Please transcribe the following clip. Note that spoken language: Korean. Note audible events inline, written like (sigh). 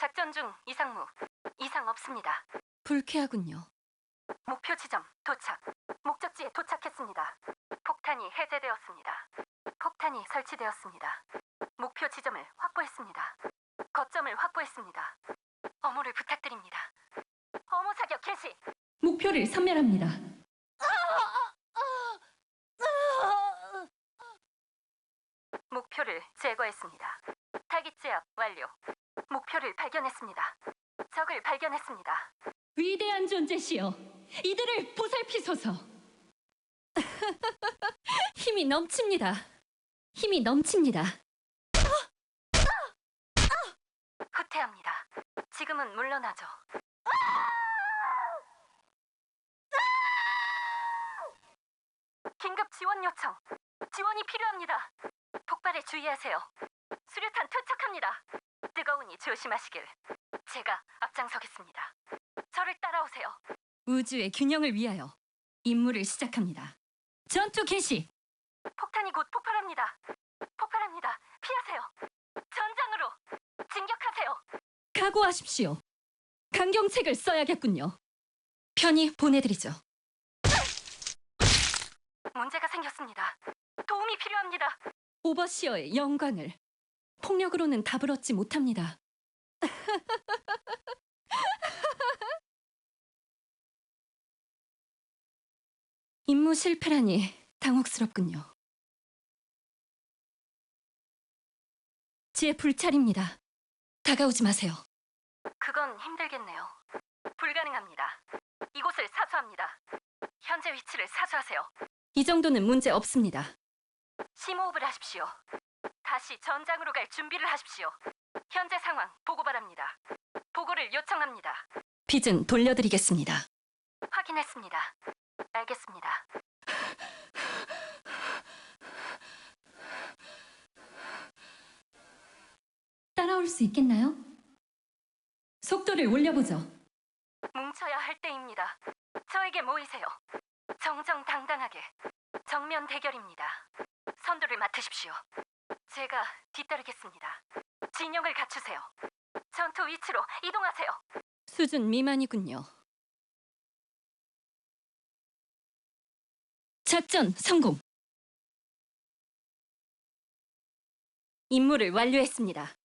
작전 중 이상무. 이상 없습니다. 불쾌하군요. 목표 지점 도착. 목적지에 도착했습니다. 폭탄이 해제되었습니다. 폭탄이 설치되었습니다. 목표 지점을 확보했습니다. 거점을 확보했습니다. 어모를 부탁드립니다. 어모 사격 개시. 목표를 섬멸합니다. 목표를 제거했습니다. 타깃 제압 완료. 목표를 발견했습니다. 적을 발견했습니다. 위대한 존재시여, 이들을 보살피소서. (laughs) 힘이 넘칩니다. 힘이 넘칩니다. 후퇴합니다. 지금은 물러나죠. 긴급 지원 요청. 지원이 필요합니다. 폭발에 주의하세요. 수류탄 투척합니다. 뜨거우니 조심하시길. 제가 앞장서겠습니다. 저를 따라오세요. 우주의 균형을 위하여 임무를 시작합니다. 전투 개시! 폭탄이 곧 폭발합니다. 폭발합니다. 피하세요. 전장으로 진격하세요. 각오하십시오. 강경책을 써야겠군요. 편히 보내드리죠. 문제가 생겼습니다. 도움이 필요합니다. 오버시어의 영광을 폭력으로는 답을 얻지 못합니다. (laughs) 임무 실패라니 당혹스럽군요. 제 불찰입니다. 다가오지 마세요. 그건 힘들겠네요. 불가능합니다. 이곳을 사수합니다. 현재 위치를 사수하세요. 이 정도는 문제 없습니다. 심호흡을 하십시오. 다시 전장으로 갈 준비를 하십시오. 현재 상황 보고 바랍니다. 보고를 요청합니다. 빚은 돌려드리겠습니다. 확인했습니다. 알겠습니다. 따라올 수 있겠나요? 속도를 올려보죠. 뭉쳐야 할 때입니다. 저에게 모이세요. 정정당당하게 정면 대결입니다. 선두를 맡으십시오. 제가 뒤따르겠습니다. 진영을 갖추세요. 전투 위치로 이동하세요. 수준 미만이군요. 작전 성공. 임무를 완료했습니다.